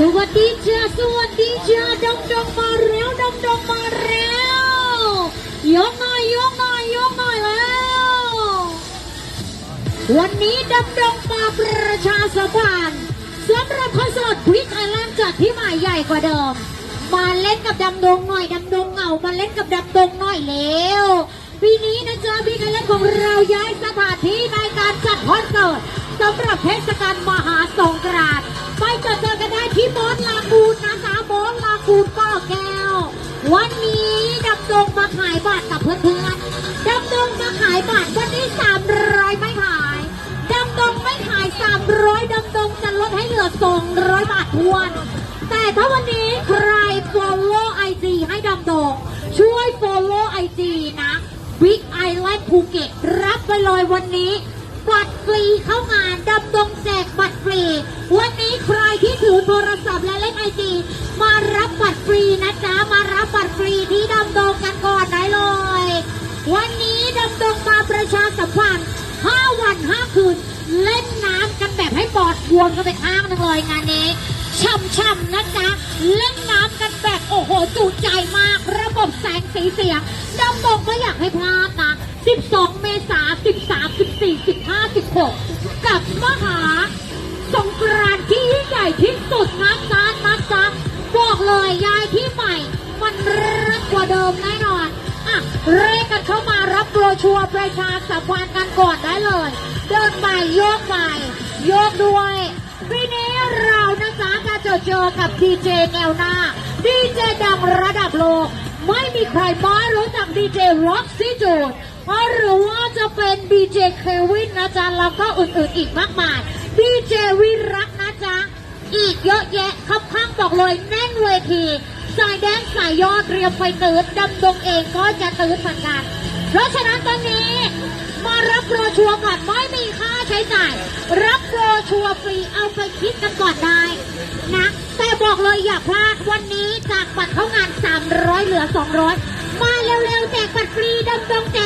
สวัสดีจ้าสวัสดีจ้าดงดงมาแล้วดงดงมาแล้วยกหน่อยยกหน่อยยกหน่อยแล้ว วันนี้ดำดงมาประชาสัมพันธ์สำหรับคอนเสิร์ตวิกไอแลนด์จัดที่ใหม่ใหญ่กว่าเดิม มาเล่นกับดำดงหน่อยดำดงเหงามาเล่นกับดำดงหน่อยเร็วปีนี้นะจ๊ะวิกไอแลนด์ของเราย้ายสถานที่ในการจัดคอนเสิร์ตสำหรับเทศกาลมห อนลากูนป้อแก้ว วันนี้ดำดงมาขายบัตรกับเพื่อนๆดำดงมาขายบัตรวันนี้สามร้อยไม่ขายดำดงไม่ขาย300ดำดงจะลดให้เหลือ200บาททวน แต่ถ้าวันนี้ใคร follow IG ให้ดำดง ช่วย follow IG นะ Big Island ภูเก็ตรับไปเลยวันนี้ บัตรฟรีเข้างานดำดงแจกบัตรฟรี วันนี้ใครที่ถือโทรศัพท์และเล่นไอจีมา วมกันไปข้างหนึงเลยงานนี้ช่ำๆนะจ๊ะเล่นน้ำกันแบบโอ้โหจุใจมาก ระบบแสงสีเสียงดำดงไม่อยากให้พลาดนะ 12 เมษายน13 14 15 16 กับมหาสงกรานต์ที่ยิ่งใหญ่ที่สุดนะจ๊ะนะจ๊ะบอกเลยยายที่ใหม่ มันรักกว่าเดิมแน่นอนอะเร่กันเข้ามารับโบรชัวร์ประชาสัมพันธ์กันก่อนได้เลย เดินไปโยกไป โยกด้วยปีนี้เรานะจ๊ะจะเจอเจอกับดีเจแนวหน้า ดีเจดังระดับโลก ไม่มีใครไม่รู้จักดีเจร็อกซี่จูนหรือว่าจะเป็นดีเจเควินนะจ๊ะแล้วก็อื่นๆอีกมากมายดีเจวิรักนะจ๊ะอีกเยอะแยะครับข้างบอกเลยแน่นเวทีสายแดนสายยอดเรียมไปตืดดำดงเองก็จะตืดเหมือนกัน เพราะฉะนั้นตอนนี้ มารับโปรชัวร์ก่อนไม่มีค่าใช้จ่าย ชัวร์ฟรีเอาไปคิดกันก่อนได้นะ แต่บอกเลยอย่าพลาดวันนี้จากบัตรเข้างาน 300 เหลือ 200 มาเร็วๆแจกบัตรฟรีดำดงแจก